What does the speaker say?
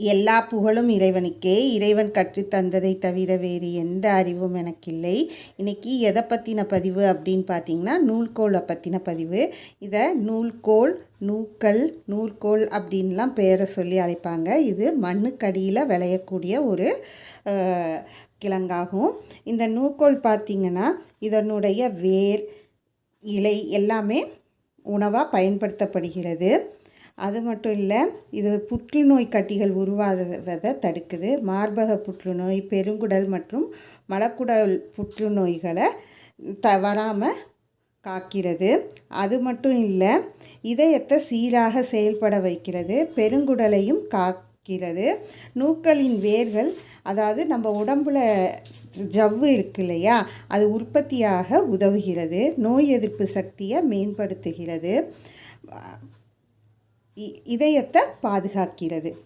எல்லா புகழும் இறைவனுக்கே. இறைவன் கற்றுத்தந்ததை தவிர வேறு எந்த அறிவும் எனக்கில்லை. இன்றைக்கி எதை பற்றின பதிவு அப்படின்னு பார்த்தீங்கன்னா நூல்கோலை பற்றின பதிவு. இதை நூல்கோல் நூக்கல் நூல்கோல் அப்படின்லாம் பேரை சொல்லி அழைப்பாங்க. இது மண்ணுக்கடியில் விளையக்கூடிய ஒரு கிழங்காகும். இந்த நூக்கோல் பார்த்திங்கன்னா இதனுடைய வேர் இலை எல்லாமே உணவாக பயன்படுத்தப்படுகிறது. அது மட்டும் இல்லை இது புற்றுநோய் கட்டிகள் உருவாவதை தடுக்குது. மார்பக புற்றுநோய் பெருங்குடல் மற்றும் மலக்குடல் புற்றுநோய்களை த வராமல் காக்கிறது. அது மட்டும் இல்லை இதயத்தை சீராக செயல்பட வைக்கிறது. பெருங்குடலையும் காக்கிறது. நூக்களின் வேர்கள் அதாவது நம்ம உடம்புல ஜவ்வு இருக்கு இல்லையா அது உற்பத்தியாக உதவுகிறது. நோய் எதிர்ப்பு சக்தியை மேம்படுத்துகிறது. இதயத்தை பாதுகாக்கிறது.